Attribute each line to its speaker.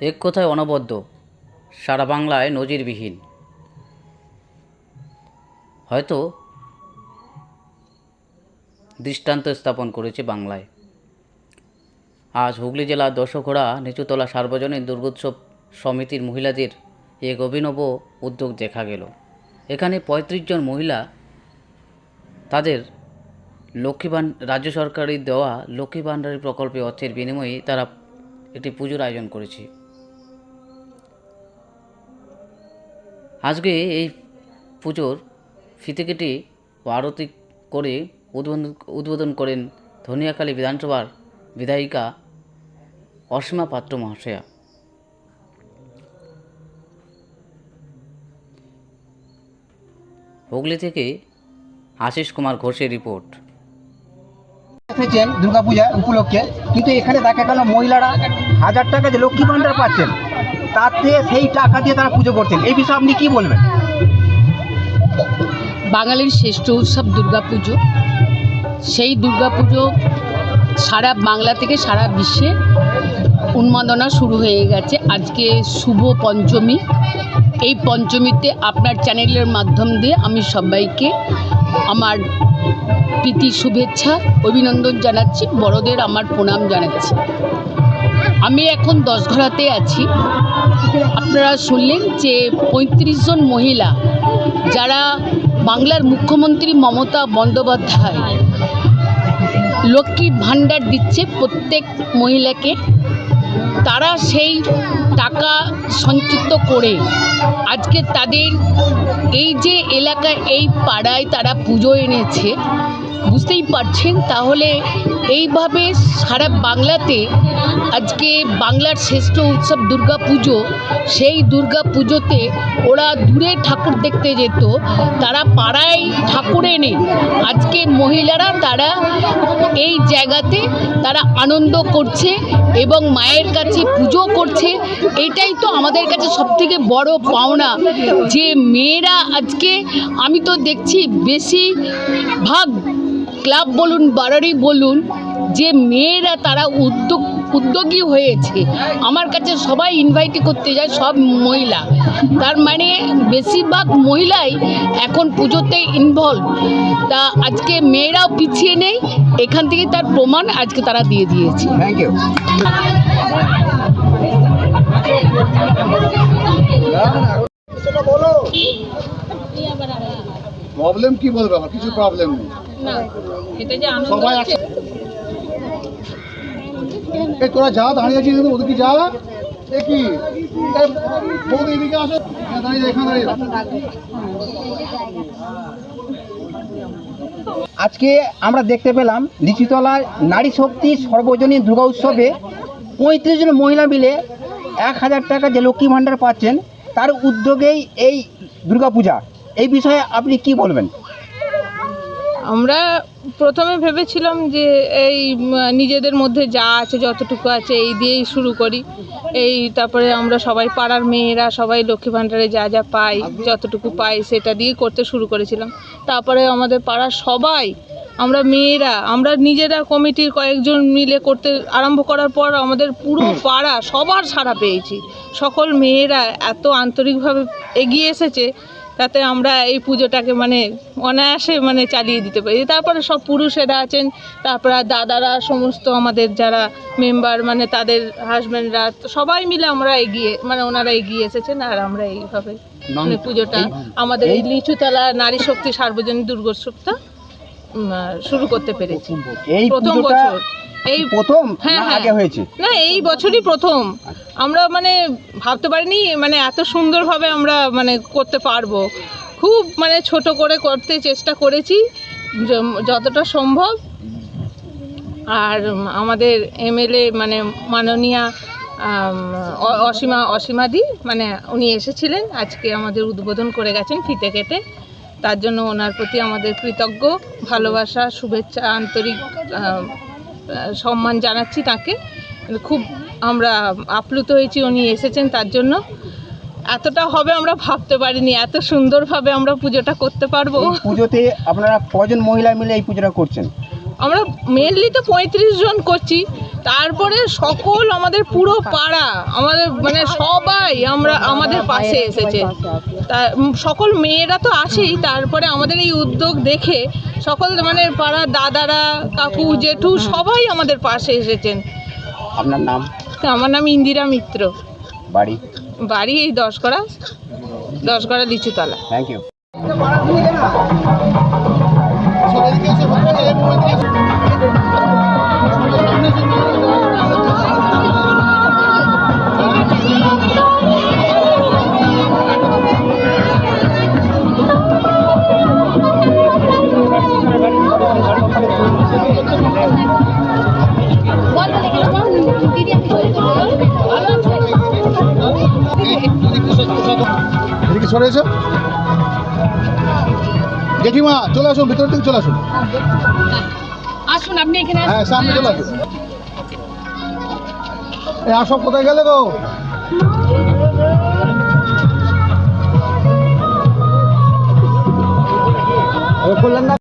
Speaker 1: এক কথায় অনবদ্য, সারা বাংলায় নজিরবিহীন। হয়তো দৃষ্টান্ত স্থাপন করেছে বাংলায়। আজ হুগলি জেলার দশঘোড়া নিচুতলা সার্বজনীন দুর্গোৎসব সমিতির মহিলাদের এক অভিনব উদ্যোগ দেখা গেল। এখানে পঁয়ত্রিশ জন মহিলা তাদের লক্ষ্মীবান, রাজ্য সরকারের দেওয়া লক্ষ্মী ভাণ্ডারী প্রকল্পে অর্থের বিনিময়ে তারা একটি পুজোর আয়োজন করেছি। আজকে এই পুজোর ফিতে কেটে আরতি করে উদ্বোধন উদ্বোধন করেন ধনিয়াখালী বিধানসভার বিধায়িকা অসীমা পাত্র মহাশয়া। হুগলি থেকে আশিস কুমার ঘোষের রিপোর্ট।
Speaker 2: এসেছেন দুর্গাপূজা উপলক্ষে, কিন্তু এখানে দেখা গেল মহিলারা হাজার টাকা যে লক্ষ্মী ভাণ্ডার পাচ্ছেন। তাতে সেই টাকা দিয়ে তারা পুজো করছেন। এই বিষয়ে আপনি কি বলবেন?
Speaker 3: বাঙালির শ্রেষ্ঠ উৎসব দুর্গাপুজো। সেই দুর্গাপুজো সারা বাংলা থেকে সারা বিশ্বে উন্মাদনা শুরু হয়ে গেছে। আজকে শুভ পঞ্চমী। এই পঞ্চমীতে আপনার চ্যানেলের মাধ্যম দিয়ে আমি সবাইকে আমার প্রীতি শুভেচ্ছা, অভিনন্দন জানাচ্ছি। বড়দের আমার প্রণাম জানাচ্ছি। আমি এখন দশঘরাতে আছি। আপনারা শুনলেন যে পঁয়ত্রিশ জন মহিলা, যারা বাংলার মুখ্যমন্ত্রী মমতা বন্দ্যোপাধ্যায় লক্ষ্মী ভাণ্ডার দিচ্ছে প্রত্যেক মহিলাকে, তারা সেই টাকা সঞ্চিত করে আজকে তাদের এই যে এলাকা, এই পাড়ায় তারা পুজো এনেছে বুঝতেই পারছেন, তাহলে এইভাবে সারা বাংলাতে আজকে বাংলার শ্রেষ্ঠ উৎসব দুর্গা পুজো, সেই দুর্গা পুজোতে ওরা দূরে ঠাকুর দেখতে যেত, তারা পাড়ায় ঠাকুর এনে আজকে মহিলারা তারা এই জায়গাতে তারা আনন্দ করছে এবং মায়ের কাছে পুজো করছে, এটাই তো আমাদের কাছে সবথেকে বড় পাওনা। যে মেয়েরা আজকে, আমি তো দেখছি বেশি ভাগ ক্লাব বলুন বাড়ারি বলুন যে মেয়েরা তারা উদ্যোগ উদ্যোগী হয়েছে আমার কাছে সবাই ইনভাইট করতে যায় সব মহিলা। তার মানে বেশিরভাগ মহিলাই এখন পুজোতে ইনভলভ তা আজকে মেয়েরাও পিছিয়ে নেই এখান থেকে তার প্রমাণ আজকে তারা দিয়ে দিয়েছে।
Speaker 2: থ্যাংক ইউ
Speaker 4: প্রবলেম কি বলবে আমার কিছু প্রবলেম নেই। সবাই এই তোরা যা দাঁড়িয়ে আছিস ওদিকে যা। এ কি? বৌদি এদিকে আসো। দাঁড়িয়ে যা, এখানে দাঁড়িয়ে
Speaker 2: আজকে আমরা দেখতে পেলাম নিচুতলায় নারী শক্তি সর্বজনীন দুর্গা উৎসবে পঁয়ত্রিশ জন মহিলা মিলে এক হাজার টাকা যে লক্ষ্মী ভাণ্ডার পাচ্ছেন তার উদ্যোগেই এই দুর্গাপূজা। এই বিষয়ে আপনি কি বলবেন?
Speaker 5: আমরা প্রথমে ভেবেছিলাম যে এই নিজেদের মধ্যে যা আছে যতটুকু আছে এই দিয়েই শুরু করি। এই তারপরে আমরা সবাই পাড়ার মেয়েরা সবাই লক্ষ্মী ভাণ্ডারে যা যা পাই যতটুকু পাই সেটা দিয়ে করতে শুরু করেছিলাম। তারপরে আমাদের পাড়ার সবাই আমরা মেয়েরা আমরা নিজেরা কমিটির কয়েকজন মিলে করতে আরম্ভ করার পর আমাদের পুরো পাড়া সবার সাড়া পেয়েছি। সকল মেয়েরা এত আন্তরিকভাবে এগিয়ে এসেছে তাতে আমরা এই পুজোটাকে মানে অনায়াসে মানে চালিয়ে দিতে পারি। তারপরে সব পুরুষেরা আছেন তারপরে দাদারা সমস্ত আমাদের যারা মেম্বার মানে তাদের হাজব্যান্ডরা সবাই মিলে আমরা এগিয়ে মানে ওনারা এগিয়ে এসেছেন আর আমরা এইভাবে মানে পুজোটা আমাদের এই লিচুতলা নারী শক্তি সার্বজনীন দুর্গোৎসবটা শুরু করতে পেরেছি। প্রথম বছর। এই
Speaker 2: প্রথম
Speaker 5: হ্যাঁ, হ্যাঁ।
Speaker 2: আগে হয়েছে?
Speaker 5: না এই বছরই প্রথম। আমরা মানে ভাবতে পারিনি মানে এত সুন্দরভাবে আমরা মানে করতে পারব। খুব মানে ছোট করে করতে চেষ্টা করেছি যতটা সম্ভব। আর আমাদের এমএলএ মানে মাননীয়া অসীমা অসীমাদি মানে উনি এসেছিলেন। আজকে আমাদের উদ্বোধন করে গেছেন ফিতে কেটে। তার জন্য ওনার প্রতি আমাদের কৃতজ্ঞ ভালোবাসা শুভেচ্ছা আন্তরিক সম্মান জানাচ্ছি তাকে। খুব আমরা আপ্লুত হয়েছি উনি এসেছেন তার জন্য। এতটা হবে আমরা ভাবতে পারিনি এত সুন্দরভাবে আমরা পুজোটা করতে পারব।
Speaker 2: পুজোতে আপনারা কজন মহিলা মিলে এই পুজোটা করছেন?
Speaker 5: আমরা মেনলি তো পঁয়ত্রিশ জন করছি। তারপরে সকল আমাদের পুরো পাড়া আমাদের মানে সবাই আমরা আমাদের পাশে এসেছে। তা সকল মেয়েরা তো আসেই তারপরে আমাদের এই উদ্যোগ দেখে সকল মানে পাড়া দাদারা কাকু জেঠু সবাই আমাদের পাশে এসেছেন।
Speaker 2: আপনার নাম?
Speaker 5: আমার নাম ইন্দিরা মিত্র।
Speaker 2: বাড়ি?
Speaker 5: বাড়ি এই দশকরা দশকরা লিচুতলা।
Speaker 2: থ্যাংক ইউ
Speaker 4: সরে এসো। জেঠিমা চলে আসুন ভিতর থেকে চলে আসুন।
Speaker 3: আসুন আপনি এখানে
Speaker 4: হ্যাঁ সামনে চলে আসুন। এই আসো কোথায় গেলে গো?
Speaker 2: না